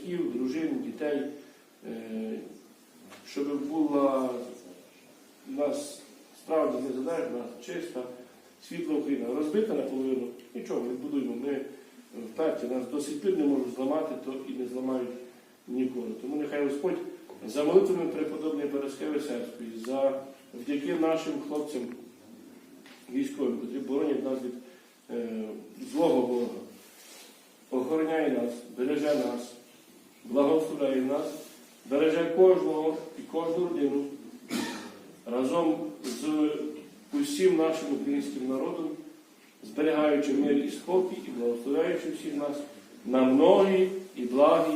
батьків, дружин, дітей, е, щоб була у нас справді незалежна, чиста, світла Україна. Розбита наполовину, нічого, відбудуємо. Ми вперті нас до сих пір не можуть зламати, то і не зламають ніколи. Тому нехай Господь за молитвами преподобної Березкеви Серської, за вдяки нашим хлопцям військовим, котрі боронять нас від е, злого ворога, охороняє нас, береже нас, благословляє нас, береже кожного і кожну родину разом з усім нашим українським народом, зберігаючи мир і спокій і благословляючи всіх нас на многі і благі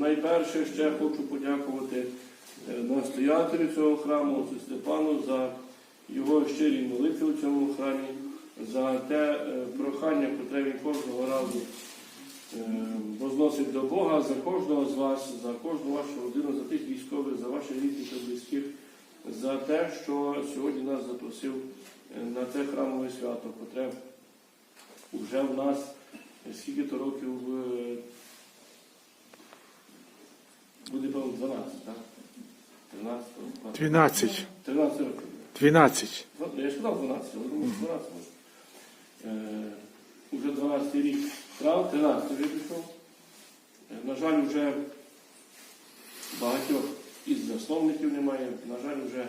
найперше ще хочу подякувати е, настоятелю цього храму, отцю Степану, за його щирі молитви у цьому храмі, за те е, прохання, котре він кожного разу е, возносить до Бога за кожного з вас, за кожну вашу родину, за тих військових, за ваших рідних та близьких, за те, що сьогодні нас запросив е, на це храмове свято, котре вже в нас е, скільки то років е, буде, певно, 12, так? 13, 12. 13 років. 12. Ну, Я ж сказав 12, але думаю, 12 може. Е, уже 12 рік трав, 13 вже пішов. Е, на жаль, вже багатьох із засновників немає. На жаль, вже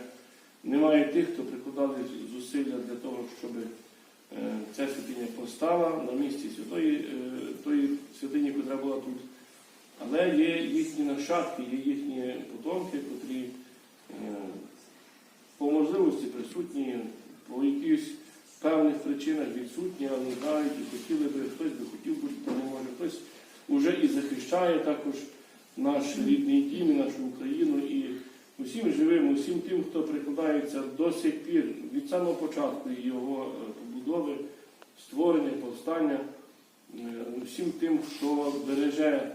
немає тих, хто прикладали зусилля для того, щоб е, ця святиня постала на місці святої, е, тої святині, яка була тут. Але є їхні нащадки, є їхні потомки, котрі е, по можливості присутні, по якихось певних причинах відсутні, а не знають і хотіли би, хтось би хотів бути, та не може, хтось уже і захищає також наш рідний дім, і нашу Україну. І усім живим, усім тим, хто прикладається до сих пір від самого початку його е, побудови, створення, повстання, е, усім тим, хто береже